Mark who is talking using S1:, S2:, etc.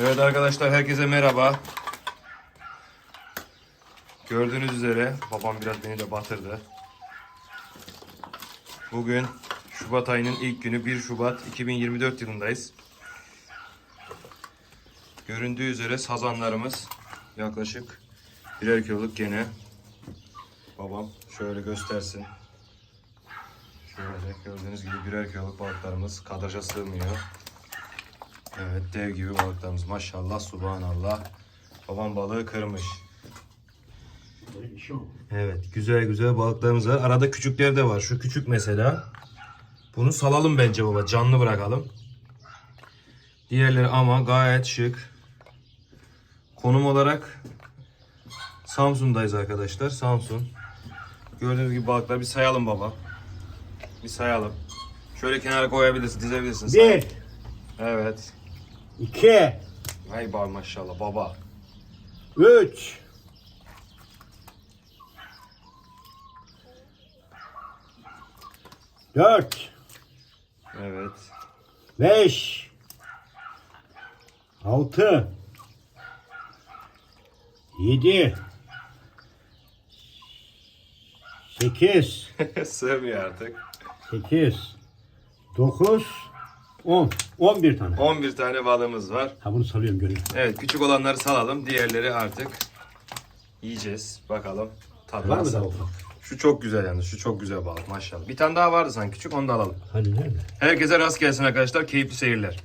S1: Evet arkadaşlar herkese merhaba. Gördüğünüz üzere babam biraz beni de batırdı. Bugün Şubat ayının ilk günü 1 Şubat 2024 yılındayız. Göründüğü üzere sazanlarımız yaklaşık birer kiloluk gene. Babam şöyle göstersin. Şöyle gördüğünüz gibi birer kiloluk balıklarımız kadraja sığmıyor. Evet dev gibi balıklarımız maşallah subhanallah. Babam balığı kırmış. Evet güzel güzel balıklarımız var. Arada küçükler de var. Şu küçük mesela. Bunu salalım bence baba. Canlı bırakalım. Diğerleri ama gayet şık. Konum olarak Samsun'dayız arkadaşlar. Samsun. Gördüğünüz gibi balıkları bir sayalım baba. Bir sayalım. Şöyle kenara koyabilirsin, dizebilirsin.
S2: Bir,
S1: Evet.
S2: iki,
S1: Ay bak maşallah baba.
S2: üç, dört,
S1: Evet.
S2: beş, altı, yedi, sekiz,
S1: Sığmıyor artık.
S2: sekiz, dokuz, on. On bir tane.
S1: 11 tane balığımız var.
S2: Ha bunu salıyorum göreyim.
S1: Evet küçük olanları salalım. Diğerleri artık yiyeceğiz. Bakalım. Tadı
S2: Var mı
S1: nasıl?
S2: daha ufak?
S1: Şu çok güzel yalnız. Şu çok güzel balık maşallah. Bir tane daha vardı sanki küçük onu da alalım.
S2: Hani nerede?
S1: Herkese rast gelsin arkadaşlar. Keyifli seyirler.